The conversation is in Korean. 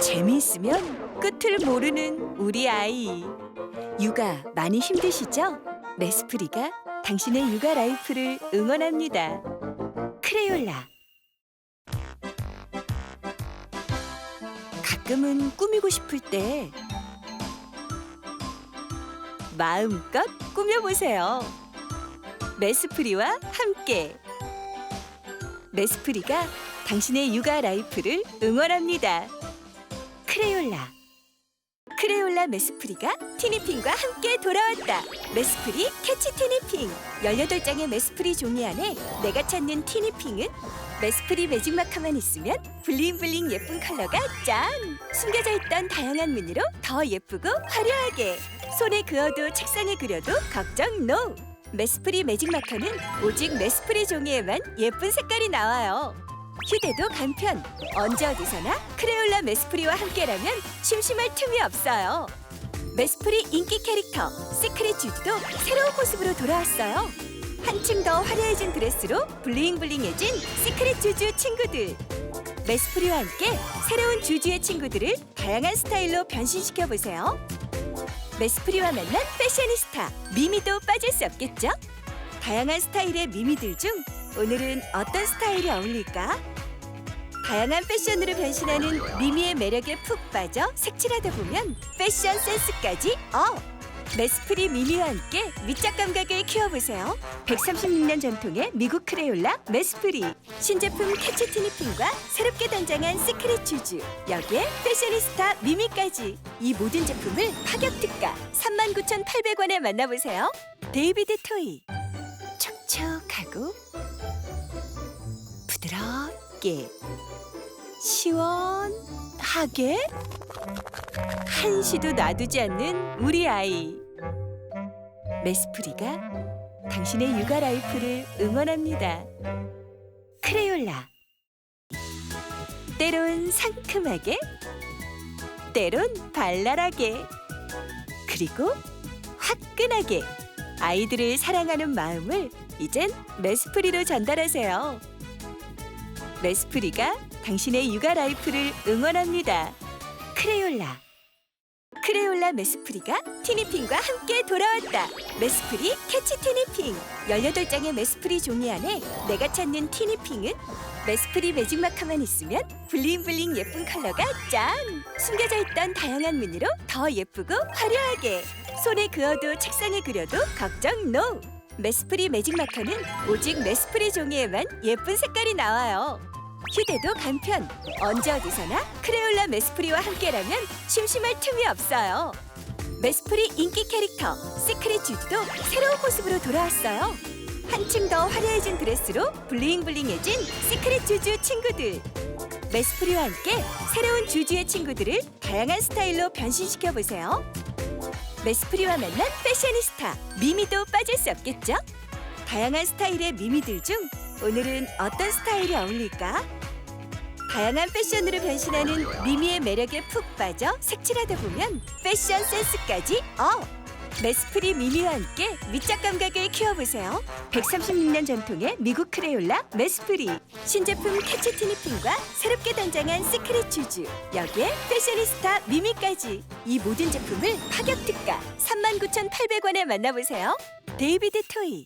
재미있으면 끝을 모르는 우리 아이. 육아 많이 힘드시죠? 메스프리가 당신의 육아 라이프를 응원합니다. 크레올라. 가끔은 꾸미고 싶을 때 마음껏 꾸며보세요. 메스프리와 함께. 메스프리가 당신의 육아 라이프를 응원합니다. 크레올라. 크레올라 메스프리가 티니핑과 함께 돌아왔다. 메스프리 캐치 티니핑. 18장의 메스프리 종이 안에 내가 찾는 티니핑은 메스프리 매직 마카만 있으면 블링블링 예쁜 컬러가 짠! 숨겨져 있던 다양한 무늬로 더 예쁘고 화려하게 손에 그어도 책상에 그려도 걱정 노! 메스프리 매직 마커는 오직 메스프리 종이에만 예쁜 색깔이 나와요. 휴대도 간편. 언제 어디서나 크레올라 메스프리와 함께라면 심심할 틈이 없어요. 메스프리 인기 캐릭터 시크릿 주드도 새로운 모습으로 돌아왔어요. 한층 더 화려해진 드레스로 블링블링해진 시크릿 주주 친구들. 메스프리와 함께 새로운 주주의 친구들을 다양한 스타일로 변신시켜 보세요. 메스프리와 만난 패셔니스타 미미도 빠질 수 없겠죠? 다양한 스타일의 미미들 중 오늘은 어떤 스타일이 어울릴까? 다양한 패션으로 변신하는 미미의 매력에 푹 빠져 색칠하다 보면 패션 센스까지 업! 메스프리 미미와 함께 미적 감각을 키워보세요. 136년 전통의 미국 크레올라 메스프리 신제품 캐치 티니핑과 새롭게 단장한 시크릿 주주 여기에 패셔니스타 미미까지 이 모든 제품을 파격 특가 39,800원에 만나보세요. 데이비드 토이 촉촉하고 부드럽게 시원하게 한시도 놔두지 않는 우리 아이 메스프리가 당신의 육아 라이프를 응원합니다. 크레올라 때론 상큼하게 때론 발랄하게 그리고 화끈하게 아이들을 사랑하는 마음을 이젠 메스프리로 전달하세요. 메스프리가 당신의 육아 라이프를 응원합니다. 크레올라. 크레올라 메스프리가 티니핑과 함께 돌아왔다. 메스프리 캐치 티니핑. 18장의 메스프리 종이 안에 내가 찾는 티니핑은 메스프리 매직 마카만 있으면 블링블링 예쁜 컬러가 짠! 숨겨져 있던 다양한 무늬로 더 예쁘고 화려하게 손에 그어도 책상에 그려도 걱정 노! 메스프리 매직 마커는 오직 메스프리 종이에만 예쁜 색깔이 나와요. 휴대도 간편. 언제 어디서나 크레올라 메스프리와 함께라면 심심할 틈이 없어요. 메스프리 인기 캐릭터 시크릿 주드도 새로운 모습으로 돌아왔어요. 한층 더 화려해진 드레스로 블링블링해진 시크릿 주주 친구들. 메스프리와 함께 새로운 주주의 친구들을 다양한 스타일로 변신시켜 보세요. 메스프리와 만난 패셔니스타 미미도 빠질 수 없겠죠? 다양한 스타일의 미미들 중 오늘은 어떤 스타일이 어울릴까? 다양한 패션으로 변신하는 미미의 매력에 푹 빠져 색칠하다 보면 패션 센스까지 업! 메스프리 미미와 함께 미적 감각을 키워보세요. 136년 전통의 미국 크레올라 메스프리 신제품 캐치 티니핑과 새롭게 단장한 시크릿 주주 여기에 패셔니스타 미미까지 이 모든 제품을 파격 특가 39,800원에 만나보세요. 데이비드 토이